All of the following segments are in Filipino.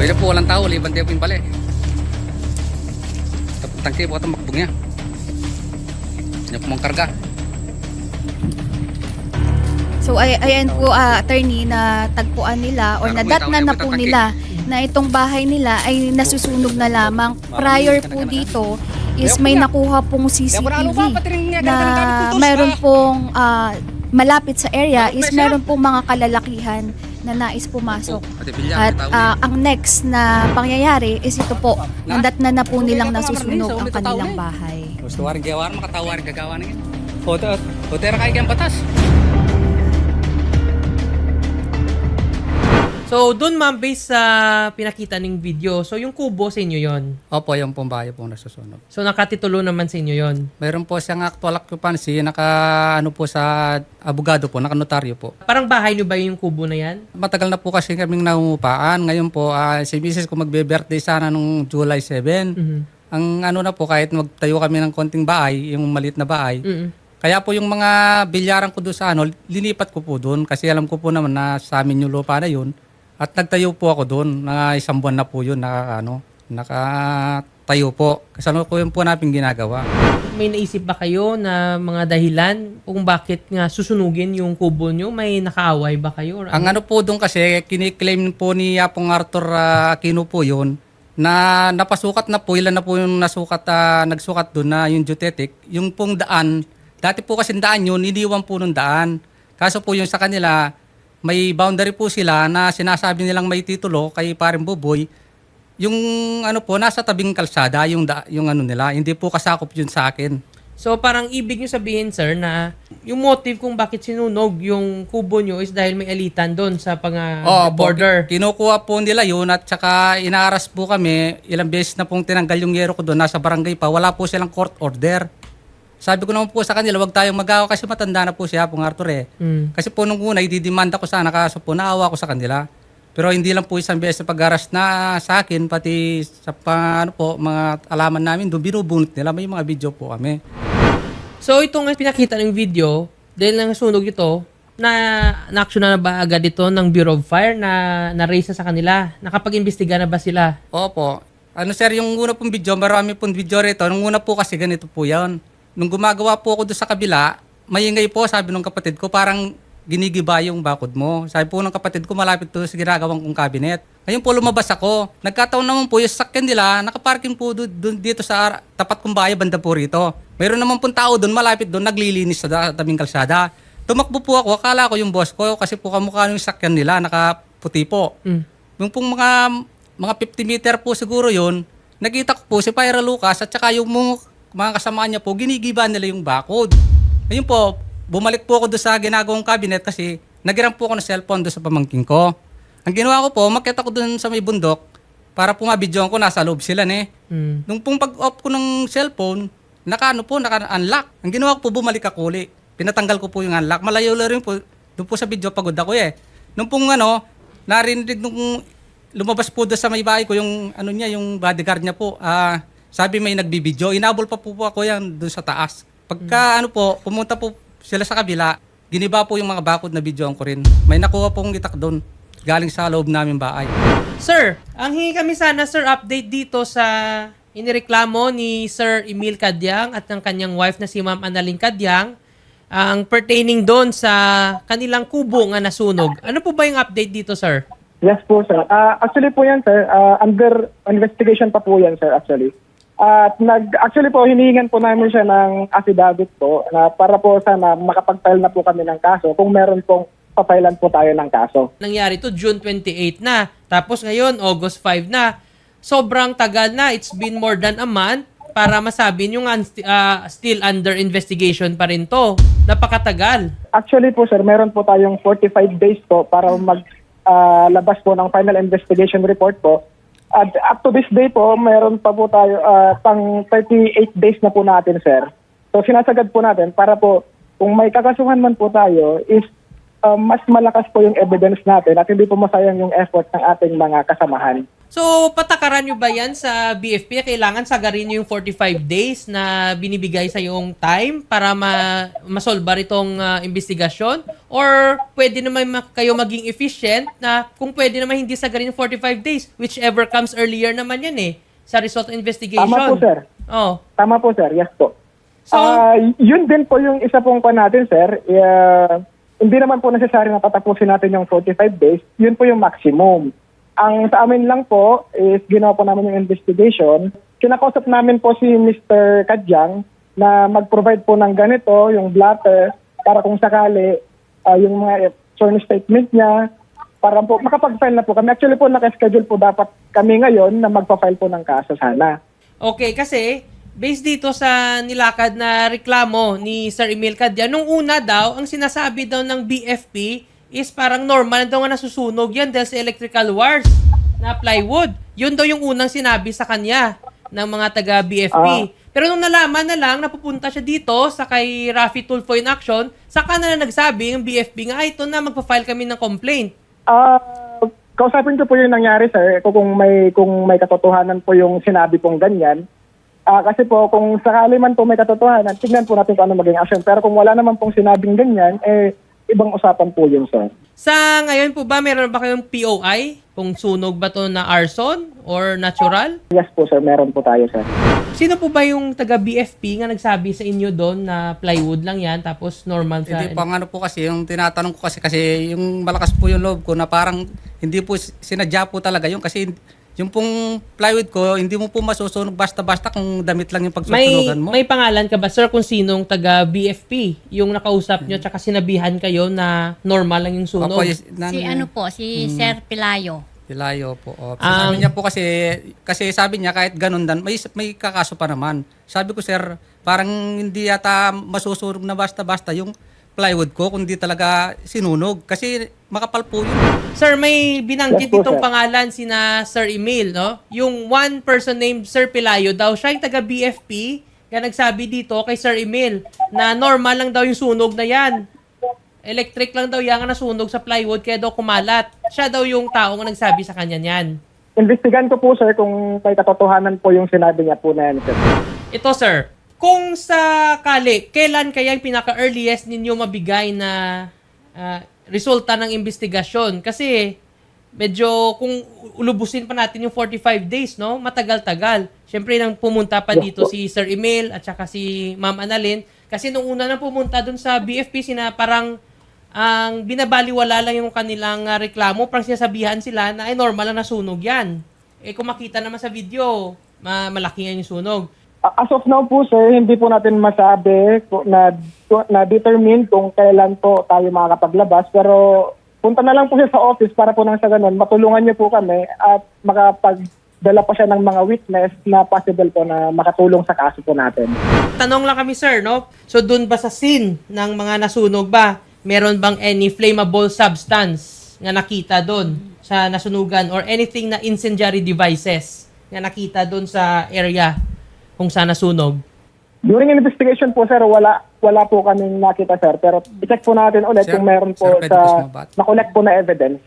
Pwede po walang tao, liban tayo po yung. Tapos tangke po itong makbong niya. Hindi po mong karga. So ay ayan po ah, attorney na tagpuan nila or nadatnan na po nila na itong bahay nila ay nasusunog na lamang. Prior po dito is may nakuha pong CCTV na meron pong ah, malapit sa area is meron pong mga kalalakihan na nais pumasok. At ah, ang next na pangyayari is ito po, nadatnan na po nilang nasusunog ang kanilang bahay. Gusto waring gawaran, makatawarin gagawa na yun. Hotel, hotel kayo kayang batas. So, doon ma'am, based sa pinakita ng video, so yung kubo sa inyo yon. Opo, yung pong bahay po nasusunog. So, nakatitulo naman sa inyo yon. Mayroon po siyang actual occupancy, naka ano po sa abogado po, naka notaryo po. Parang bahay nyo ba yung kubo na yan? Matagal na po kasi kaming nangungupaan. Ngayon po, ah, si Mrs. ko magbe-birthday sana nung July 7. Mhm. Ang ano na po, kahit magtayo kami ng konting bahay, yung maliit na bahay, Mhm. Kaya po yung mga bilyaran ko doon sa ano, linipat ko po doon kasi alam ko po naman na sa amin yung lupa na yun. At nagtayo po ako doon, na isang buwan na po yun, naka, ano, nakatayo po. Kasano ko yun po namin ginagawa. May naisip ba kayo na mga dahilan kung bakit nga susunugin yung kubo nyo? May nakaaway ba kayo? Or Ang ano po doon kasi, kiniklaim po ni Apong Arthur ah, Aquino po yun, na napasukat na po, ilan na po yung nasukat, ah, nagsukat doon na yung geotetic. Yung pong daan, dati po kasi daan yun, iniwan po ng daan. Kaso po yung sa kanila, may boundary po sila na sinasabi nilang may titulo kay paring Buboy. Yung ano po, nasa tabing kalsada, yung, da, yung ano nila, hindi po kasakop yun sa akin. So, parang ibig nyo sabihin, sir, na yung motive kung bakit sinunog yung kubo nyo is dahil may alitan doon sa pang Oo, po, border. ki- Kinukuha po nila yun at saka inaaras po kami. Ilang beses na pong tinanggal yung yero ko doon. Nasa barangay pa. Wala po silang court order. Sabi ko naman po sa kanila, wag tayong magawa kasi matanda na po siya, pong Arthur eh. Mm. Kasi po nung una, ididimanda ko sana kaso po naawa ko sa kanila. Pero hindi lang po isang beses na pag-aras na sa akin, pati sa pa, ano po, mga alaman namin doon, binubunot nila. May mga video po kami. So, ito nga pinakita ng video, dahil nang sunog ito, na na-action na ba agad ito ng Bureau of Fire na na-raise na sa kanila? Nakapag-imbestiga na ba sila? Opo. Ano sir, yung una pong video, marami pong video rito. Nung una po kasi ganito po yan. Nung gumagawa po ako doon sa kabila, maingay po, sabi nung kapatid ko, parang ginigiba yung bakod mo. Sabi po ng kapatid ko, malapit to sa ginagawang kong cabinet. Ngayon po lumabas ako. Nagkataon naman po yung sakyan nila, nakaparking po doon, dito sa tapat kong bahay, banda po rito. Mayroon naman pong tao doon, malapit doon, naglilinis sa tabing kalsada. Tumakbo po ako, akala ko yung boss ko, kasi po kamukha yung sakyan nila, nakaputi po. Mm. Yung pong mga mga 50 meter po siguro yun, nakita ko po si Pyra Lucas at saka yung mga, mga kasama niya po, ginigiba nila yung bakod. Ngayon po, bumalik po ako doon sa ginagawang cabinet kasi nagiram po ako ng cellphone doon sa pamangking ko. Ang ginawa ko po, makita ko doon sa may bundok para po mabidyoan ko, nasa loob sila ne. Mm. Nung pong pag-off ko ng cellphone, naka ano po, naka-unlock. Ang ginawa ko po, bumalik ako uli. Pinatanggal ko po yung unlock. Malayo lang rin po. Doon po sa video, pagod ako eh. Nung pong ano, narinig nung lumabas po doon sa may bahay ko, yung ano niya, yung bodyguard niya po, ah, sabi may nagbibideo. Inabol pa po, po ako yan doon sa taas. Pagka ano po, pumunta po sila sa kabila, giniba po yung mga bakod na videoan ko rin. May nakuha pong itak doon, galing sa loob namin bahay. Sir, ang hingi kami sana, sir, update dito sa inireklamo ni Sir Emil Kadyang at ng kanyang wife na si Ma'am Analing Kadyang ang pertaining doon sa kanilang kubo nga nasunog. Ano po ba yung update dito, sir? Yes po, sir. Ah, actually po yan, sir. Ah, under investigation pa po yan, sir, actually. At nag, actually po, hinihingan po namin siya ng affidavit po na para po sana makapag-file na po kami ng kaso kung meron pong papailan po tayo ng kaso. Nangyari to June 28 na. Tapos ngayon, August 5 na. Sobrang tagal na. It's been more than a month para masabi nyo nga ah, still under investigation pa rin to. Napakatagal. Actually po, sir, meron po tayong 45 days po para mag ah, labas po ng final investigation report po. At up to this day po, meron pa po tayo ah, pang 38 days na po natin, sir. So sinasagad po natin para po kung may kakasuhan man po tayo is ah, mas malakas po yung evidence natin at hindi po masayang yung effort ng ating mga kasamahan. So, patakaran nyo ba yan sa BFP na kailangan sagarin nyo yung 45 days na binibigay sa yung time para ma masolba itong ah, investigasyon? Or pwede naman ma- kayo maging efficient na kung pwede naman hindi sagarin yung 45 days, whichever comes earlier naman yan eh, sa result investigation. Tama po, sir. Oh. Tama po, sir. Yes po. So- Ah, yun din po yung isa pong pa natin, sir. Uh, hindi naman po necessary na patapusin natin yung 45 days. Yun po yung maximum. Ang sa amin lang po is ginawa po namin yung investigation. Kinakausap namin po si Mr. Kadyang na mag-provide po ng ganito, yung blatter, para kung sakali ah, yung mga sworn statement niya, para po makapag-file na po kami. Actually po, nakaschedule po dapat kami ngayon na magpa-file po ng kaso sana. Okay, kasi based dito sa nilakad na reklamo ni Sir Emil Cadya, nung una daw, ang sinasabi daw ng BFP is parang normal daw nga nasusunog yan dahil sa electrical wires na plywood. Yun daw yung unang sinabi sa kanya ng mga taga BFP. Pero nung nalaman na lang, napupunta siya dito sa kay Rafi Tulfo in action, saka na lang nagsabi yung BFP nga, "Ay, ito na, magpa-file kami ng complaint. Ah, kausapin ko po yung nangyari, sir. Kung kung may kung may katotohanan po yung sinabi pong ganyan. Ah, kasi po kung sakali man po may katotohanan, tignan po natin kung ano maging action. Pero kung wala naman pong sinabing ganyan, eh ibang usapan po yun, sir. Sa ngayon po ba, meron ba kayong POI? Kung sunog ba to na arson or natural? Yes po, sir. Meron po tayo, sir. Sino po ba yung taga BFP nga nagsabi sa inyo doon na plywood lang yan tapos normal sa... Hindi po, ang ano po kasi, yung tinatanong ko kasi, kasi yung malakas po yung loob ko na parang hindi po sinadya po talaga yun kasi yung pong plywood ko, hindi mo po masusunog basta-basta kung damit lang yung may, pagsusunugan mo. may pangalan ka ba, sir, kung sinong taga BFP? Yung nakausap nyo tsaka sinabihan kayo na normal lang yung sunog? Opo, yes, nan- Si ano po, si Sir Pilayo. Pilayo po. Oh. So, Ang- sabi niya po kasi, kasi sabi niya kahit ganun dan, may, may kakaso pa naman. Sabi ko, sir, parang hindi yata masusunog na basta-basta yung plywood ko kung di talaga sinunog. Kasi makapal po yun. Sir, may binanggit Yes po, ditong sir. pangalan sina Sir Emil, no? Yung one person named Sir Pilayo daw, siya yung taga BFP, kaya nagsabi dito kay Sir Emil na normal lang daw yung sunog na yan. Electric lang daw yan nga nasunog sa plywood kaya daw kumalat. Siya daw yung taong nagsabi sa kanya niyan. Investigan ko po, sir, kung may katotohanan po yung sinabi niya po na yan, sir. Ito sir, kung sa kali, kailan kaya yung pinaka-earliest ninyo mabigay na ah, resulta ng investigasyon? Kasi medyo kung ulubusin pa natin yung 45 days, no? Matagal-tagal. Siyempre nang pumunta pa dito si Sir Emil at saka si Ma'am Annalyn. Kasi nung una nang pumunta dun sa BFP, sina parang ang binabaliwala lang yung kanilang ah, reklamo, parang sinasabihan sila na ay normal lang nasunog yan. Eh kung makita naman sa video, ma- malaki nga yung sunog. As of now po, sir, hindi po natin masabi na, na determine kung kailan po tayo makakapaglabas. Pero punta na lang po siya sa office para po nang sa ganun, matulungan niyo po kami at makapagdala pa siya ng mga witness na possible po na makatulong sa kaso po natin. Tanong lang kami sir, no? So dun ba sa scene ng mga nasunog ba, meron bang any flammable substance na nakita doon sa nasunugan or anything na incendiary devices na nakita doon sa area kung saan nasunog? During investigation po, sir, wala wala po kaming nakita, sir. Pero i-check po natin ulit Sir, kung meron po sir, pwede po sa sumabat? na-collect po na evidence.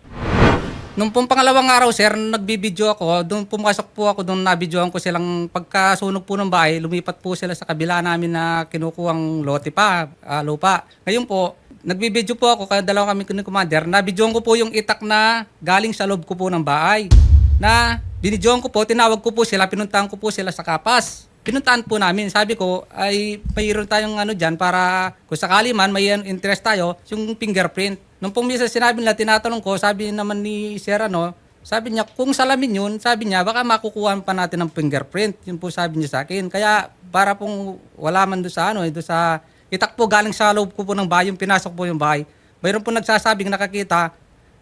Nung pong pangalawang araw, sir, nagbibideo ako, doon pumasok po ako, doon nabidyoan ko silang pagkasunog po ng bahay, lumipat po sila sa kabila namin na kinukuhang lote pa, ah, lupa. Ngayon po, nagbibideo po ako, kaya dalawa kami ni Commander, nabidyoan ko po yung itak na galing sa loob ko po ng bahay. Na binidyoan ko po, tinawag ko po sila, pinuntahan ko po sila sa kapas. Pinuntahan po namin, sabi ko, ay mayroon tayong ano dyan para kung sakali man may interest tayo, yung fingerprint. Nung pong minsan sinabi nila, tinatanong ko, sabi naman ni Sir ano, sabi niya, kung salamin yun, sabi niya, baka makukuha pa natin ng fingerprint. Yun po sabi niya sa akin. Kaya para pong wala man doon sa ano, doon sa itak po galing sa loob ko po ng bahay, yung pinasok po yung bahay. Mayroon po nagsasabing nakakita,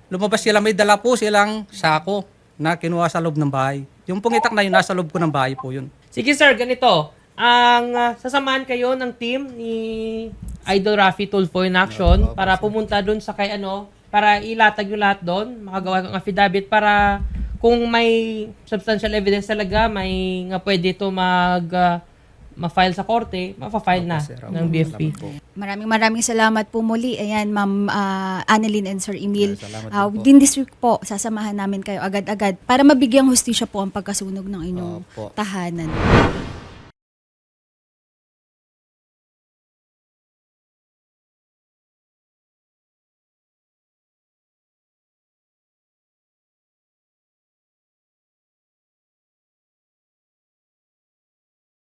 lumabas sila, may dala po silang sako na kinuha sa loob ng bahay. Yung pong itak na yun, nasa loob ko ng bahay po yun. Sige sir, ganito. Ang ah, sasamahan kayo ng team ni Idol Rafi Tulfo in action para pumunta doon sa kay ano, para ilatag yung lahat doon, makagawa ng affidavit para kung may substantial evidence talaga, may nga pwede to mag ah, ma-file sa korte, ma-file na sir. Opo, ng BFP. salamat po. Maraming maraming salamat po muli. Ayan, Ma'am ah, Annalyn and Sir Emil. Salamat Ah, din po. within this week po, sasamahan namin kayo agad-agad para mabigyang hustisya po ang pagkasunog ng inyong Opo. tahanan.